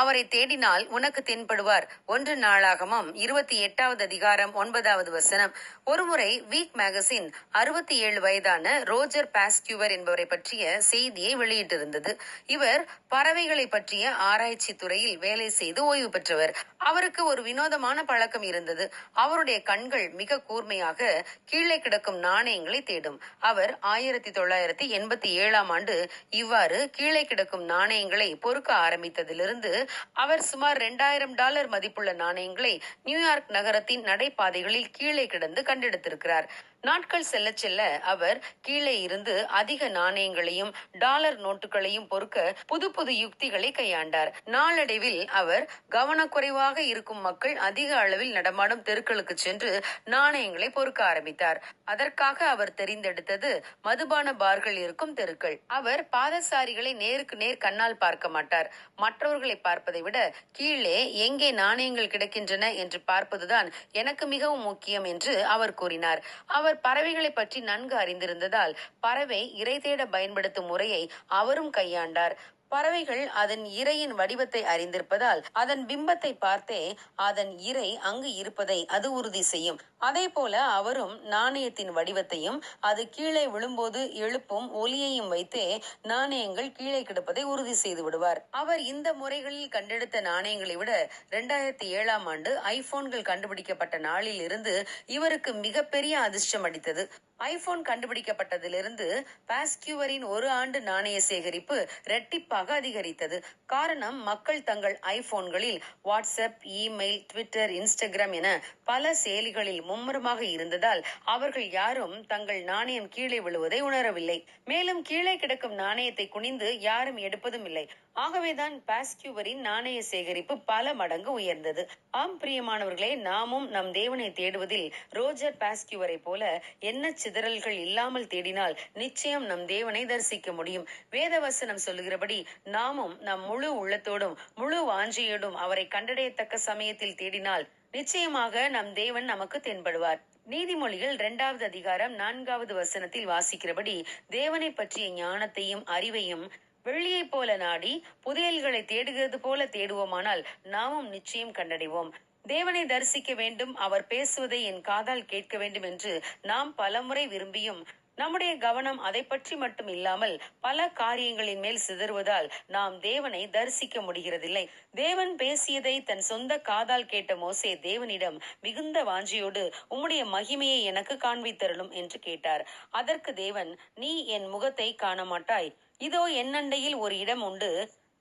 அவரை தேடினால் உனக்கு தென்படுவார். ஒன்று நாளாகமம் இருபத்தி எட்டாவது அதிகாரம் ஒன்பதாவது வசனம். ஒருமுறை வீக் மேகசின் அறுபத்தி ஏழு வயதான ரோஜர் பாஸ்கியூவர் என்பவரை பற்றிய செய்தியை வெளியிட்டிருந்தது. இவர் பறவைகளை பற்றிய ஆராய்ச்சி துறையில் வேலை செய்து ஓய்வு பெற்றவர். அவருக்கு ஒரு வினோதமான பழக்கம் இருந்தது. அவருடைய கண்கள் மிக கூர்மையாக கீழே கிடக்கும் நாணயங்களை தேடும். அவர் ஆயிரத்தி தொள்ளாயிரத்தி எண்பத்தி ஏழாம் ஆண்டு இவ்வாறு கீழே கிடக்கும் நாணயங்களை பொறுக்க ஆரம்பித்ததிலிருந்து அவர் சுமார் இரண்டாயிரம் டாலர் மதிப்புள்ள நாணயங்களை நியூயார்க் நகரத்தின் நடைபாதைகளில் கீழே கிடந்து கண்டெடுத்திருக்கிறார். நாட்கள் செல்ல செல்ல அவர் கீழே இருந்து அதிக நாணயங்களையும் டாலர் நோட்டுகளையும் பொறுக்க புது புது யுக்திகளை கையாண்டார். நாளடைவில் அவர் கவனக்குறைவாக இருக்கும் மக்கள் அதிக அளவில் நடமாடும் தெருக்களுக்கு சென்று நாணயங்களை பொறுக்க ஆரம்பித்தார். அதற்காக அவர் தெரிந்தெடுத்தது மதுபான பார்கள் இருக்கும் தெருக்கள். அவர் பாதசாரிகளை நேருக்கு நேர் கண்ணால் பார்க்க மாட்டார். மற்றவர்களை பார்ப்பதை விட கீழே எங்கே நாணயங்கள் கிடைக்கின்றன என்று பார்ப்பதுதான் எனக்கு மிகவும் முக்கியம் என்று அவர் கூறினார். அவர் பறவைகளை பற்றி நன்கு அறிந்திருந்ததால் பறவை இறை தேட பயன்படுத்தும் முறையை அவரும் கையாண்டார். பறவைகள் அதன் இரையின் வடிவத்தை அறிந்திருப்பதால் அதன் பிம்பத்தை பார்த்தே அதன் இரை அங்கு இருப்பதை அது உறுதி செய்யும். அதே போல அவரும் நாணயத்தின் வடிவத்தையும் அது கீழே விழும்போது எழுப்பும் ஒலியையும் வைத்தே நாணயங்கள் கீழே கிடப்பதை உறுதி செய்து விடுவார். அவர் இந்த முறைகளில் கண்டெடுத்த நாணயங்களை விட இரண்டாயிரத்தி ஏழாம் ஆண்டு ஐபோன்கள் கண்டுபிடிக்கப்பட்ட நாளில் இருந்து இவருக்கு மிகப்பெரிய அதிர்ஷ்டம் அடித்தது ஐபோன் கண்டுபிடிக்கப்பட்டதிலிருந்து பாஸ்கியூவரின் ஒரு ஆண்டு நாணய சேகரிப்பு ரெட்டிப்பாக அதிகரித்தது. காரணம் மக்கள் தங்கள் ஐபோன்களில் வாட்ஸ்அப் இமெயில் ட்விட்டர் இன்ஸ்டாகிராம் என பல செயலிகளில் மும்முரமாக இருந்ததால் அவர்கள் யாரும் தங்கள் நாணயம் கீழே விழுவதை உணரவில்லை. மேலும் கீழே கிடக்கும் நாணயத்தை குனிந்து யாரும் எடுப்பதும் இல்லை. ஆகவேதான் பாஸ்கியூவரின் நாணய சேகரிப்பு பல மடங்கு உயர்ந்தது. ஆம் பிரியமானவர்களே நாமும் நம் தேவனை தேடுவதில் ரோஜர் பாஸ்கியூவரை போல என்ன சிதறல்கள் இல்லாமல் தேடினால் நிச்சயம் நம் தேவனை தரிசிக்க முடியும். வேதவசனம் சொல்லுகிறபடி நாமும் நம் முழு உள்ளத்தோடும் முழு வாஞ்சியோடும் அவரை கண்டடையத்தக்க சமயத்தில் தேடினால் நிச்சயமாக நம் தேவன் நமக்கு தென்படுவார். நீதிமொழிகள் இரண்டாவது அதிகாரம் நான்காவது வசனத்தில் வாசிக்கிறபடி தேவனை பற்றிய ஞானத்தையும் அறிவையும் வெள்ளியை போல நாடி புதையல்களை தேடுகிறது போல தேடுவோமானால் நாமும் நிச்சயம் கண்டடைவோம். தேவனை தரிசிக்க வேண்டும் அவர் பேசுவதை என் காதால் கேட்க வேண்டும் என்று நாம் பலமுறை விரும்பியும் நம்முடைய கவனம் அதை பற்றி மட்டும் இல்லாமல் பல காரியங்களின் மேல் சிதறுவதால் நாம் தேவனை தரிசிக்க முடிகிறதில்லை. தேவன் பேசியதை தன் சொந்த காதால் கேட்ட மோசே தேவனிடம் மிகுந்த வாஞ்சியோடு உம்முடைய மகிமையை எனக்கு காண்பித்தருளும் என்று கேட்டார். அதற்கு தேவன் நீ என் முகத்தை காண மாட்டாய் இதோ என்னண்டையில் ஒரு இடம் உண்டு.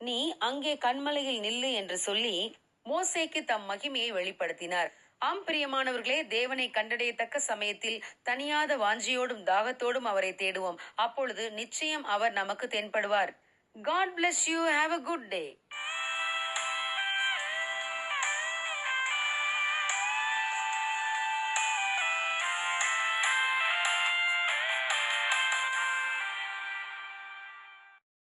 நீ அங்கே கண்மலையில் நில்லு என்று சொல்லி மோசேக்கு தம் மகிமையை வெளிப்படுத்தினார். ஆம் பிரியமானவர்களே தேவனை கண்டடையத்தக்க சமயத்தில் தனியாத வாஞ்சியோடும் தாகத்தோடும் அவரை தேடுவோம். அப்பொழுது நிச்சயம் அவர் நமக்கு தென்படுவார். God bless you have a good day